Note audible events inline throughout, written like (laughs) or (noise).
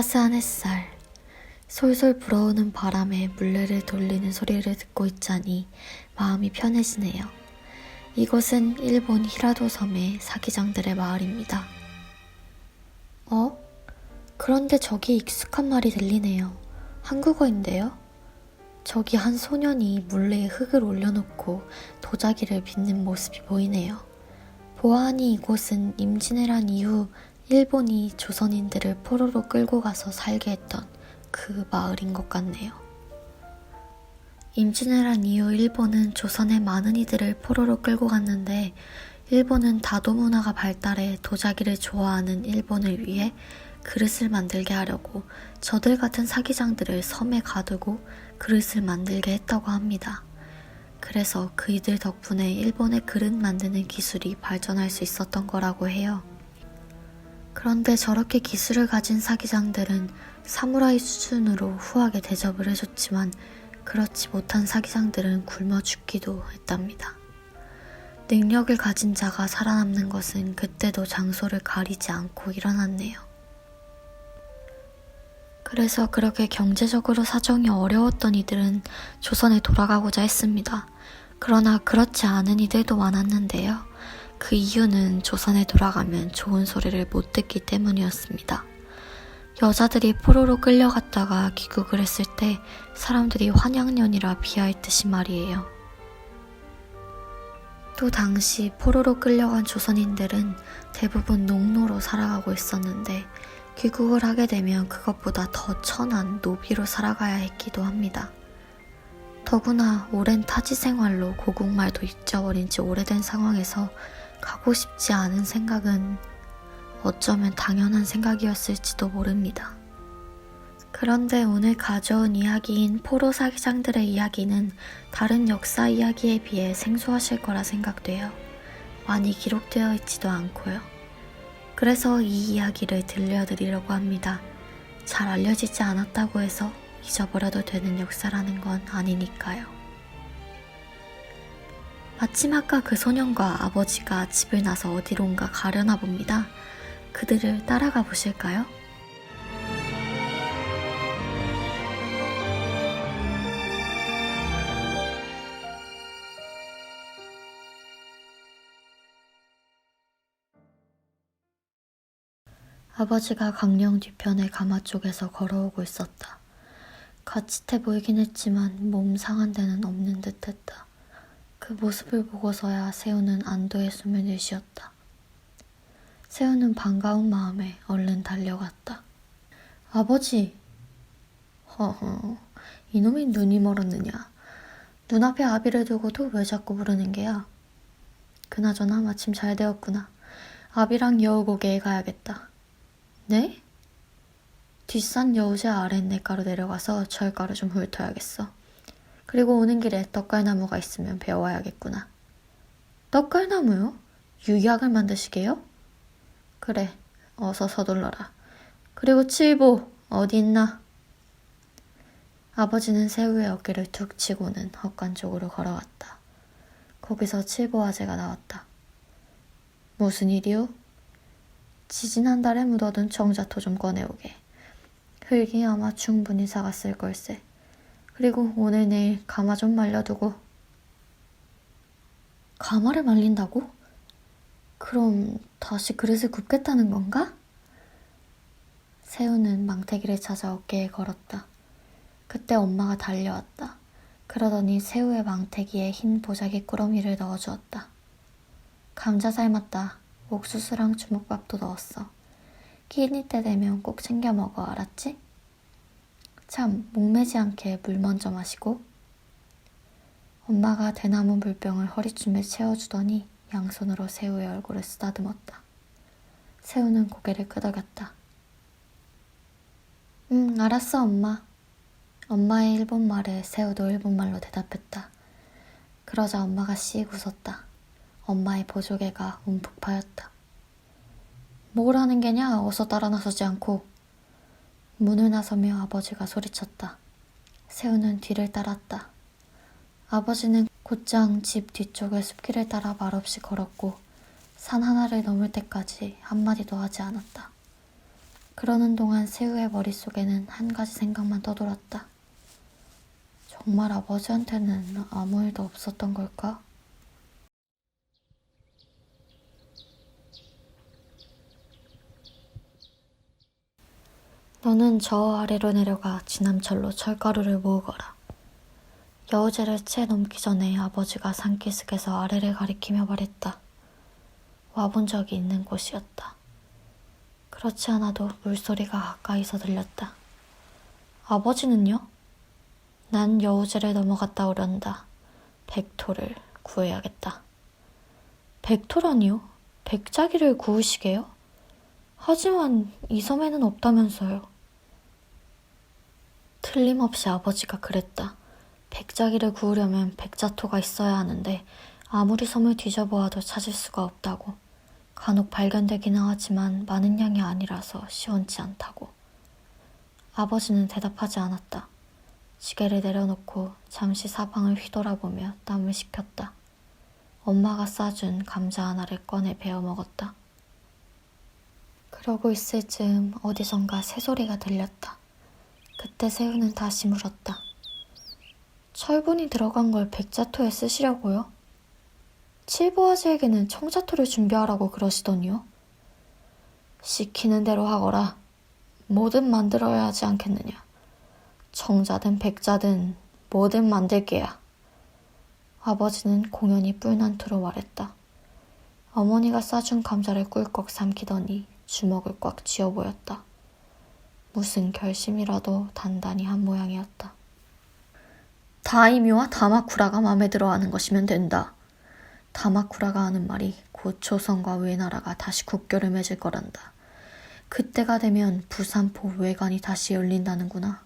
따스한 햇살, 솔솔 불어오는 바람에 물레를 돌리는 소리를 듣고 있자니 마음이 편해지네요. 이곳은 일본 히라도 섬의 사기장들의 마을입니다. 어? 그런데 저기 익숙한 말이 들리네요. 한국어인데요? 저기 한 소년이 물레에 흙을 올려놓고 도자기를 빚는 모습이 보이네요. 보아하니 이곳은 임진왜란 이후 일본이 조선인들을 포로로 끌고 가서 살게 했던 그 마을인 것 같네요. 임진왜란 이후 일본은 조선의 많은 이들을 포로로 끌고 갔는데 일본은 다도 문화가 발달해 도자기를 좋아하는 일본을 위해 그릇을 만들게 하려고 저들 같은 사기장들을 섬에 가두고 그릇을 만들게 했다고 합니다. 그래서 그이들 덕분에 일본의 그릇 만드는 기술이 발전할 수 있었던 거라고 해요. 그런데 저렇게 기술을 가진 사기장들은 사무라이 수준으로 후하게 대접을 해줬지만 그렇지 못한 사기장들은 굶어 죽기도 했답니다. 능력을 가진 자가 살아남는 것은 그때도 장소를 가리지 않고 일어났네요. 그래서 그렇게 경제적으로 사정이 어려웠던 이들은 조선에 돌아가고자 했습니다. 그러나 그렇지 않은 이들도 많았는데요. 그 이유는 조선에 돌아가면 좋은 소리를 못 듣기 때문이었습니다. 여자들이 포로로 끌려갔다가 귀국을 했을 때 사람들이 환양년이라 비하했듯이 말이에요. 또 당시 포로로 끌려간 조선인들은 대부분 농노로 살아가고 있었는데 귀국을 하게 되면 그것보다 더 천한 노비로 살아가야 했기도 합니다. 더구나 오랜 타지 생활로 고국말도 잊어버린 지 오래된 상황에서 가고 싶지 않은 생각은 어쩌면 당연한 생각이었을지도 모릅니다. 그런데 오늘 가져온 이야기인 포로 사기장들의 이야기는 다른 역사 이야기에 비해 생소하실 거라 생각돼요. 많이 기록되어 있지도 않고요. 그래서 이 이야기를 들려드리려고 합니다. 잘 알려지지 않았다고 해서 잊어버려도 되는 역사라는 건 아니니까요. 마침 아까 그 소년과 아버지가 집을 나서 어디론가 가려나 봅니다. 그들을 따라가 보실까요? 아버지가 강령 뒤편의 가마 쪽에서 걸어오고 있었다. 가짓해 보이긴 했지만 몸 상한 데는 없는 듯 했다. 그 모습을 보고서야 세우는 안도의 수면을 쉬었다. 세우는 반가운 마음에 얼른 달려갔다. 아버지! 허허, 이놈이 눈이 멀었느냐. 눈앞에 아비를 두고도 왜 자꾸 부르는 게야? 그나저나 마침 잘 되었구나. 아비랑 여우고개에 가야겠다. 네? 뒷산 여우새 아랫내가로 내려가서 절가루 좀 훑어야겠어. 그리고 오는 길에 떡갈나무가 있으면 배워야겠구나. 떡갈나무요? 유약을 만드시게요? 그래, 어서 서둘러라. 그리고 칠보, 어디 있나? 아버지는 새우의 어깨를 툭 치고는 헛간 쪽으로 걸어갔다. 거기서 칠보 아재가 나왔다. 무슨 일이오? 지지난 달에 묻어둔 정자토 좀 꺼내오게. 흙이 아마 충분히 사갔을 걸세. 그리고 오늘 내일 가마 좀 말려두고. 가마를 말린다고? 그럼 다시 그릇을 굽겠다는 건가? 새우는 망태기를 찾아 어깨에 걸었다. 그때 엄마가 달려왔다. 그러더니 새우의 망태기에 흰 보자기 꾸러미를 넣어주었다. 감자 삶았다. 옥수수랑 주먹밥도 넣었어. 끼니 때 되면 꼭 챙겨 먹어, 알았지? 참, 목매지 않게 물 먼저 마시고. 엄마가 대나무 물병을 허리춤에 채워주더니 양손으로 새우의 얼굴을 쓰다듬었다. 새우는 고개를 끄덕였다. 응, 알았어, 엄마. 엄마의 일본말에 새우도 일본말로 대답했다. 그러자 엄마가 씩 웃었다. 엄마의 보조개가 움푹 파였다. 뭐라는 게냐? 어서 따라 나서지 않고. 문을 나서며 아버지가 소리쳤다. 새우는 뒤를 따랐다. 아버지는 곧장 집 뒤쪽의 숲길을 따라 말없이 걸었고 산 하나를 넘을 때까지 한마디도 하지 않았다. 그러는 동안 세우의 머릿속에는 한 가지 생각만 떠돌았다. 정말 아버지한테는 아무 일도 없었던 걸까? 너는 저 아래로 내려가 지남철로 철가루를 모으거라. 여우제를 채 넘기 전에 아버지가 산기슭에서 아래를 가리키며 말했다. 와본 적이 있는 곳이었다. 그렇지 않아도 물소리가 가까이서 들렸다. 아버지는요? 난 여우제를 넘어갔다 오련다. 백토를 구해야겠다. 백토라니요? 백자기를 구우시게요? 하지만 이 섬에는 없다면서요. 틀림없이 아버지가 그랬다. 백자기를 구우려면 백자토가 있어야 하는데 아무리 섬을 뒤져보아도 찾을 수가 없다고. 간혹 발견되기는 하지만 많은 양이 아니라서 시원치 않다고. 아버지는 대답하지 않았다. 시계를 내려놓고 잠시 사방을 휘돌아보며 땀을 식혔다. 엄마가 싸준 감자 하나를 꺼내 베어 먹었다. 그러고 있을 즈음 어디선가 새소리가 들렸다. 그때 새우는 다시 물었다. 철분이 들어간 걸 백자토에 쓰시려고요? 칠보아지에게는 청자토를 준비하라고 그러시더니요. 시키는 대로 하거라. 뭐든 만들어야 하지 않겠느냐. 청자든 백자든 뭐든 만들게야. 아버지는 공연히 뿔난투로 말했다. 어머니가 싸준 감자를 꿀꺽 삼키더니 주먹을 꽉 쥐어 보였다. 무슨 결심이라도 단단히 한 모양이었다. 다이미와 다마쿠라가 마음에 들어하는 것이면 된다. 다마쿠라가 하는 말이 곧 조선과 외나라가 다시 국교를 맺을 거란다. 그때가 되면 부산포 외관이 다시 열린다는구나.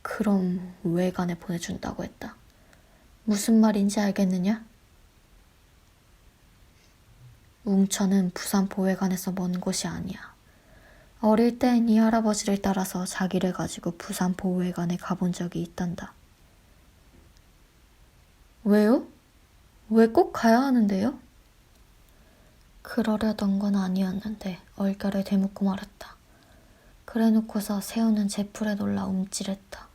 그럼 외관에 보내준다고 했다. 무슨 말인지 알겠느냐? 웅천은 부산 보회관에서 먼 곳이 아니야. 어릴 땐 이 할아버지를 따라서 자기를 가지고 부산 보호회관에 가본 적이 있단다. 왜요? 왜 꼭 가야 하는데요? 그러려던 건 아니었는데 얼결에 되묻고 말았다. 그래 놓고서 세우는 제풀에 놀라 움찔했다.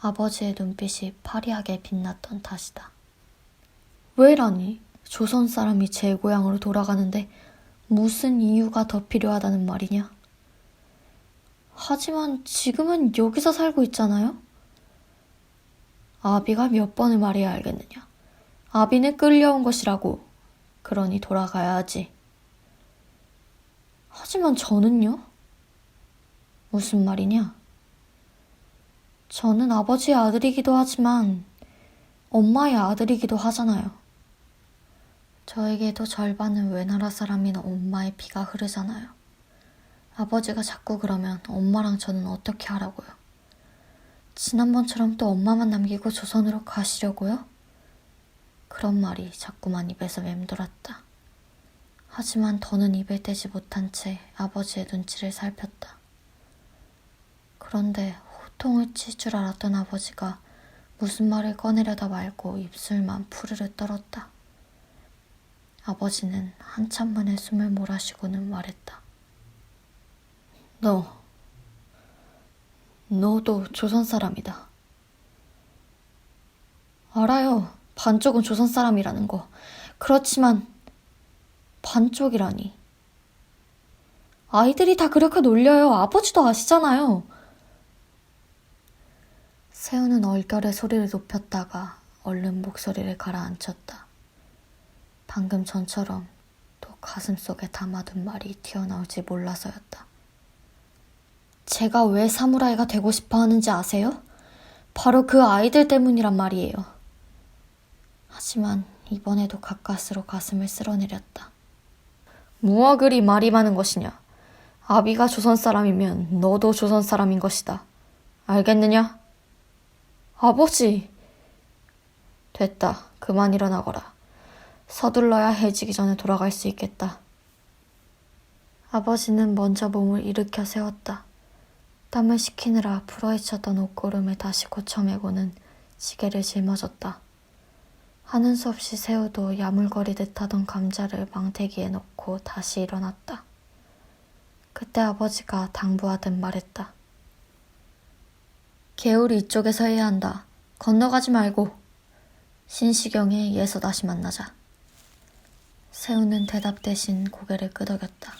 아버지의 눈빛이 파리하게 빛났던 탓이다. 왜라니? 조선 사람이 제 고향으로 돌아가는데 무슨 이유가 더 필요하다는 말이냐? 하지만 지금은 여기서 살고 있잖아요? 아비가 몇 번을 말해야 알겠느냐? 아비는 끌려온 것이라고. 그러니 돌아가야 하지. 하지만 저는요? 무슨 말이냐? 저는 아버지의 아들이기도 하지만 엄마의 아들이기도 하잖아요. 저에게도 절반은 외나라 사람인 엄마의 피가 흐르잖아요. 아버지가 자꾸 그러면 엄마랑 저는 어떻게 하라고요? 지난번처럼 또 엄마만 남기고 조선으로 가시려고요? 그런 말이 자꾸만 입에서 맴돌았다. 하지만 더는 입을 떼지 못한 채 아버지의 눈치를 살폈다. 그런데 호통을 칠 줄 알았던 아버지가 무슨 말을 꺼내려다 말고 입술만 푸르르 떨었다. 아버지는 한참 만에 숨을 몰아쉬고는 말했다. 너, 너도 조선 사람이다. 알아요. 반쪽은 조선 사람이라는 거. 그렇지만, 반쪽이라니. 아이들이 다 그렇게 놀려요. 아버지도 아시잖아요. 세우는 얼결에 소리를 높였다가 얼른 목소리를 가라앉혔다. 방금 전처럼 또 가슴 속에 담아둔 말이 튀어나올지 몰라서였다. 제가 왜 사무라이가 되고 싶어 하는지 아세요? 바로 그 아이들 때문이란 말이에요. 하지만 이번에도 가까스로 가슴을 쓸어내렸다. 무화 그리 말이 많은 것이냐? 아비가 조선 사람이면 너도 조선 사람인 것이다. 알겠느냐? 아버지! 됐다. 그만 일어나거라. 서둘러야 해지기 전에 돌아갈 수 있겠다. 아버지는 먼저 몸을 일으켜 세웠다. 땀을 식히느라 풀어헤쳤던 옷고름을 다시 고쳐매고는 시계를 짊어졌다. 하는 수 없이 새우도 야물거리듯 하던 감자를 망태기에 넣고 다시 일어났다. 그때 아버지가 당부하듯 말했다. 개울이 이쪽에서 해야 한다. 건너가지 말고. 신시경에 예서 다시 만나자. 세우는 대답 대신 고개를 끄덕였다.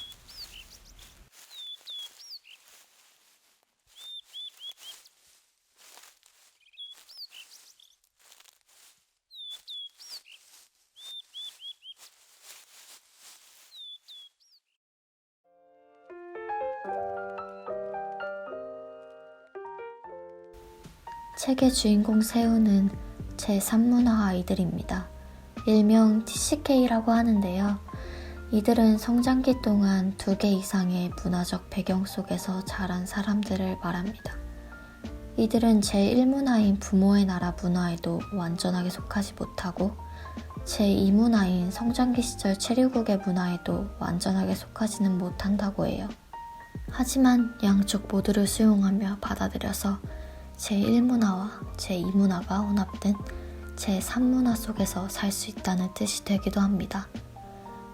책의 주인공 세우는 제 3문화 아이들입니다. 일명 TCK라고 하는데요. 이들은 성장기 동안 두 개 이상의 문화적 배경 속에서 자란 사람들을 말합니다. 이들은 제1문화인 부모의 나라 문화에도 완전하게 속하지 못하고 제2문화인 성장기 시절 체류국의 문화에도 완전하게 속하지는 못한다고 해요. 하지만 양쪽 모두를 수용하며 받아들여서 제1문화와 제2문화가 혼합된 제3문화 속에서 살 수 있다는 뜻이 되기도 합니다.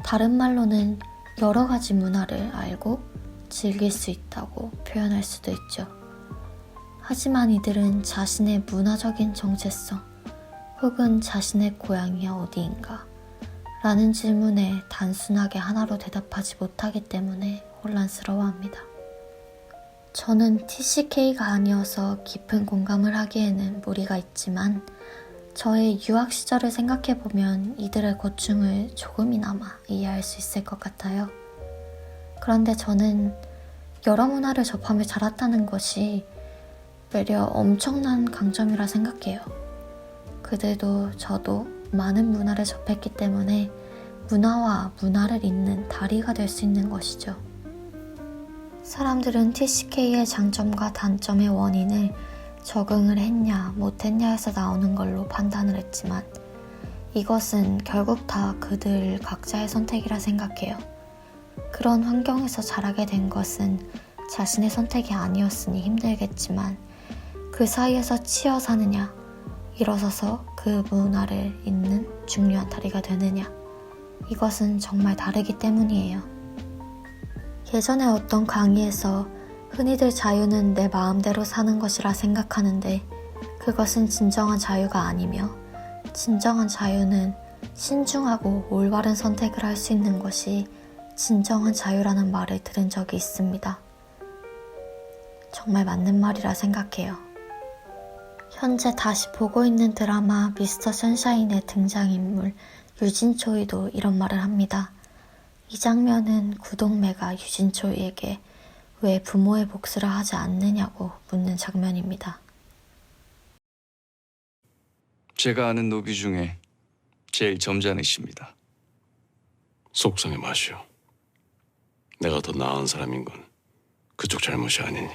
다른 말로는 여러 가지 문화를 알고 즐길 수 있다고 표현할 수도 있죠. 하지만 이들은 자신의 문화적인 정체성 혹은 자신의 고향이 어디인가 라는 질문에 단순하게 하나로 대답하지 못하기 때문에 혼란스러워합니다. 저는 TCK가 아니어서 깊은 공감을 하기에는 무리가 있지만 저의 유학 시절을 생각해보면 이들의 고충을 조금이나마 이해할 수 있을 것 같아요. 그런데 저는 여러 문화를 접하며 자랐다는 것이 외려 엄청난 강점이라 생각해요. 그들도 저도 많은 문화를 접했기 때문에 문화와 문화를 잇는 다리가 될 수 있는 것이죠. 사람들은 TCK의 장점과 단점의 원인을 적응을 했냐, 못했냐에서 나오는 걸로 판단을 했지만 이것은 결국 다 그들 각자의 선택이라 생각해요. 그런 환경에서 자라게 된 것은 자신의 선택이 아니었으니 힘들겠지만 그 사이에서 치여 사느냐, 일어서서 그 문화를 잇는 중요한 다리가 되느냐, 이것은 정말 다르기 때문이에요. 예전에 어떤 강의에서 흔히들 자유는 내 마음대로 사는 것이라 생각하는데 그것은 진정한 자유가 아니며 진정한 자유는 신중하고 올바른 선택을 할 수 있는 것이 진정한 자유라는 말을 들은 적이 있습니다. 정말 맞는 말이라 생각해요. 현재 다시 보고 있는 드라마 미스터 선샤인의 등장인물 유진초이도 이런 말을 합니다. 이 장면은 구동매가 유진초이에게 왜 부모의 복수를 하지 않느냐고 묻는 장면입니다. 제가 아는 노비 중에 제일 점잖으십니다. 속상해 마시오. 내가 더 나은 사람인 건 그쪽 잘못이 아니니.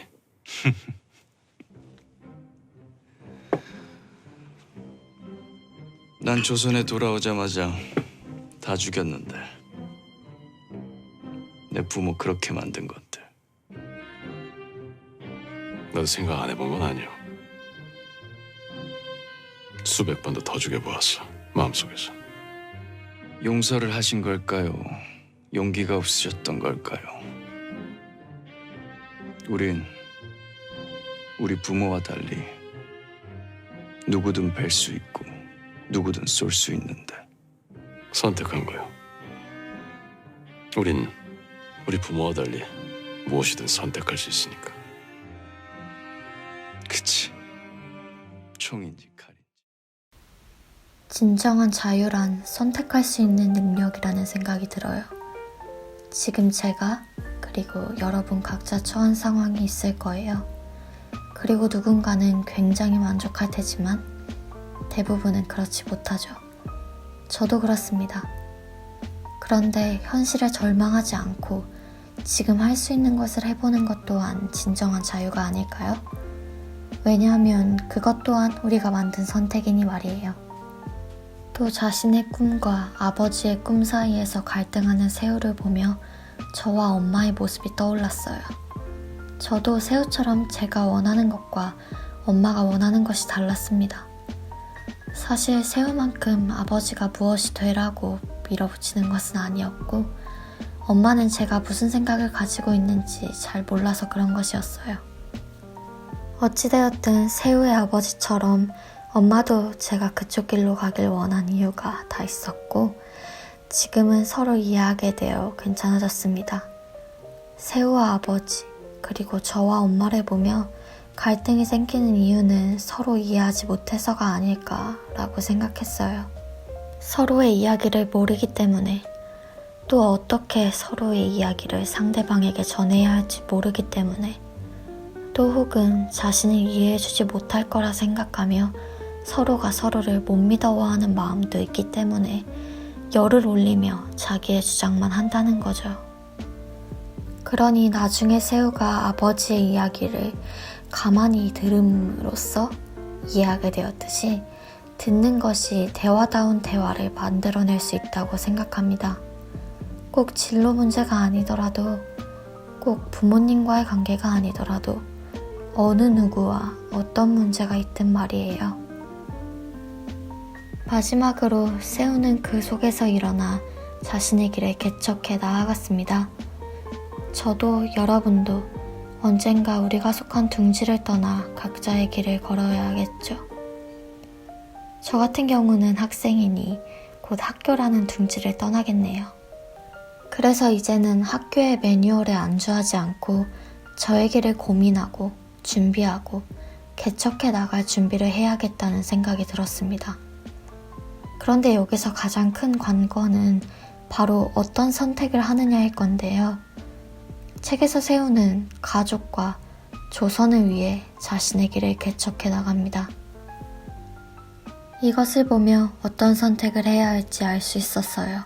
(laughs) 난 조선에 돌아오자마자 다 죽였는데 내 부모 그렇게 만든 것들 넌 생각 안 해본 건 아니오. 수백 번도 더 죽여보았어. 마음속에서. 용서를 하신 걸까요? 용기가 없으셨던 걸까요? 우린 우리 부모와 달리 누구든 뵐 수 있고 누구든 쏠 수 있는데 선택한 거요. 우린 우리 부모와 달리 무엇이든 선택할 수 있으니까. 그치 총인지 칼인지 진정한 자유란 선택할 수 있는 능력이라는 생각이 들어요. 지금 제가 그리고 여러분 각자 처한 상황이 있을 거예요. 그리고 누군가는 굉장히 만족할 테지만 대부분은 그렇지 못하죠. 저도 그렇습니다. 그런데 현실에 절망하지 않고 지금 할 수 있는 것을 해보는 것 또한 진정한 자유가 아닐까요? 왜냐하면 그것 또한 우리가 만든 선택이니 말이에요. 또 자신의 꿈과 아버지의 꿈 사이에서 갈등하는 새우를 보며 저와 엄마의 모습이 떠올랐어요. 저도 새우처럼 제가 원하는 것과 엄마가 원하는 것이 달랐습니다. 사실 새우만큼 아버지가 무엇이 되라고 밀어붙이는 것은 아니었고, 엄마는 제가 무슨 생각을 가지고 있는지 잘 몰라서 그런 것이었어요. 어찌되었든 세우의 아버지처럼 엄마도 제가 그쪽 길로 가길 원한 이유가 다 있었고, 지금은 서로 이해하게 되어 괜찮아졌습니다. 세우와 아버지, 그리고 저와 엄마를 보며 갈등이 생기는 이유는 서로 이해하지 못해서가 아닐까라고 생각했어요. 서로의 이야기를 모르기 때문에 또 어떻게 서로의 이야기를 상대방에게 전해야 할지 모르기 때문에 또 혹은 자신을 이해해주지 못할 거라 생각하며 서로가 서로를 못 믿어워하는 마음도 있기 때문에 열을 올리며 자기의 주장만 한다는 거죠. 그러니 나중에 세우가 아버지의 이야기를 가만히 들음으로써 이해하게 되었듯이 듣는 것이 대화다운 대화를 만들어낼 수 있다고 생각합니다. 꼭 진로 문제가 아니더라도 꼭 부모님과의 관계가 아니더라도 어느 누구와 어떤 문제가 있든 말이에요. 마지막으로 세우는 그 속에서 일어나 자신의 길을 개척해 나아갔습니다. 저도 여러분도 언젠가 우리가 속한 둥지를 떠나 각자의 길을 걸어야겠죠. 저 같은 경우는 학생이니 곧 학교라는 둥지를 떠나겠네요. 그래서 이제는 학교의 매뉴얼에 안주하지 않고 저의 길을 고민하고 준비하고 개척해 나갈 준비를 해야겠다는 생각이 들었습니다. 그런데 여기서 가장 큰 관건은 바로 어떤 선택을 하느냐일 건데요. 책에서 세우는 가족과 조선을 위해 자신의 길을 개척해 나갑니다. 이것을 보며 어떤 선택을 해야 할지 알 수 있었어요.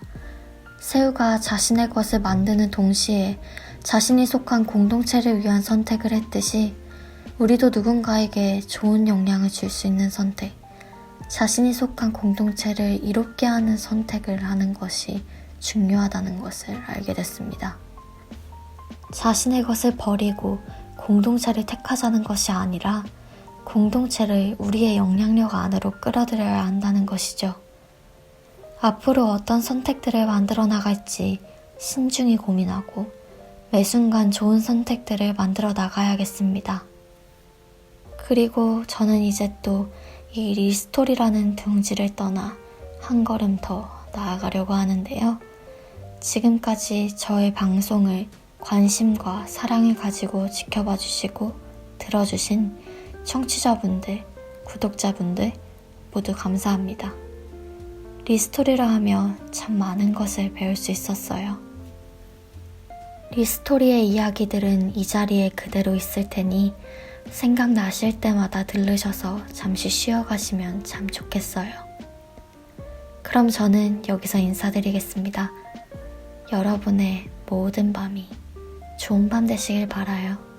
세우가 자신의 것을 만드는 동시에 자신이 속한 공동체를 위한 선택을 했듯이 우리도 누군가에게 좋은 영향을 줄 수 있는 선택, 자신이 속한 공동체를 이롭게 하는 선택을 하는 것이 중요하다는 것을 알게 됐습니다. 자신의 것을 버리고 공동체를 택하자는 것이 아니라 공동체를 우리의 영향력 안으로 끌어들여야 한다는 것이죠. 앞으로 어떤 선택들을 만들어 나갈지 신중히 고민하고 매 순간 좋은 선택들을 만들어 나가야겠습니다. 그리고 저는 이제 또 이 리스토리라는 둥지를 떠나 한 걸음 더 나아가려고 하는데요. 지금까지 저의 방송을 관심과 사랑을 가지고 지켜봐 주시고 들어주신 청취자분들, 구독자분들 모두 감사합니다. 리스토리라 하며 참 많은 것을 배울 수 있었어요. 리스토리의 이야기들은 이 자리에 그대로 있을 테니 생각나실 때마다 들르셔서 잠시 쉬어가시면 참 좋겠어요. 그럼 저는 여기서 인사드리겠습니다. 여러분의 모든 밤이 좋은 밤 되시길 바라요.